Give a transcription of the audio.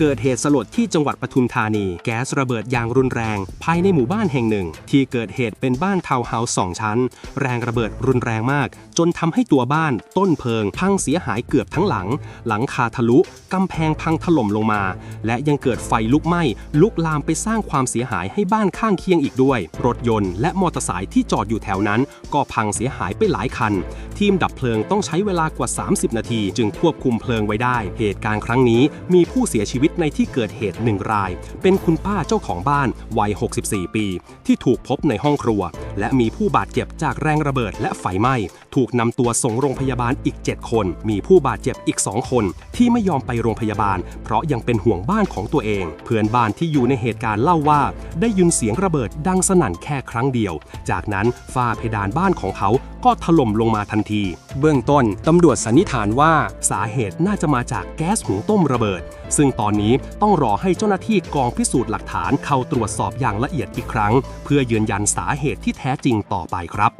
เกิดเหตุสลดที่จังหวัดปทุมธานี แก๊สระเบิดอย่างรุนแรง ภายในหมู่บ้านแห่งหนึ่ง ที่เกิดเหตุเป็นบ้านทาวน์เฮาส์สองชั้น แรงระเบิดรุนแรงมาก จนทำให้ตัวบ้าน ต้นเพลิง พังเสียหายเกือบทั้งหลัง หลังคาทะลุกำแพงพังถล่มลงมา และยังเกิดไฟลุกไหม้ลุกลามไปสร้างความเสียหายให้บ้านข้างเคียงอีกด้วย รถยนต์และมอเตอร์ไซค์ที่จอดอยู่แถวนั้น ก็พังเสียหายไปหลายคัน ทีมดับเพลิงต้องใช้เวลากว่า 30 นาที จึงควบคุมเพลิงไว้ได้ เหตุการณ์ครั้งนี้มีผู้เสียชีวิตในที่เกิดเหตุหนึ่งราย เป็นคุณป้าเจ้าของบ้านวัย 64 ปี ที่ถูกพบในห้องครัว และมีผู้บาดเจ็บจากแรงระเบิดและไฟไหม้ ถูกนำตัวส่งโรงพยาบาลอีก 7 คน มีผู้บาดเจ็บอีก 2 คน ที่ไม่ยอมไปโรงพยาบาล เพราะยังเป็นห่วงบ้านของตัวเอง เพื่อนบ้านที่อยู่ในเหตุการณ์เล่าว่า ได้ยินเสียงระเบิดดังสนั่นแค่ครั้งเดียว จากนั้นฝ้าเพดานบ้านของเขาก็ถล่มลงมาทันที เบื้องต้นตำรวจสันนิษฐานว่าสาเหตุน่าจะมาจากแก๊สหุงต้มระเบิด ซึ่งตอนนี้ต้องรอให้เจ้าหน้าที่กองพิสูจน์หลักฐานเข้าตรวจสอบอย่างละเอียดอีกครั้ง เพื่อยืนยันสาเหตุที่แท้จริงต่อไปครับ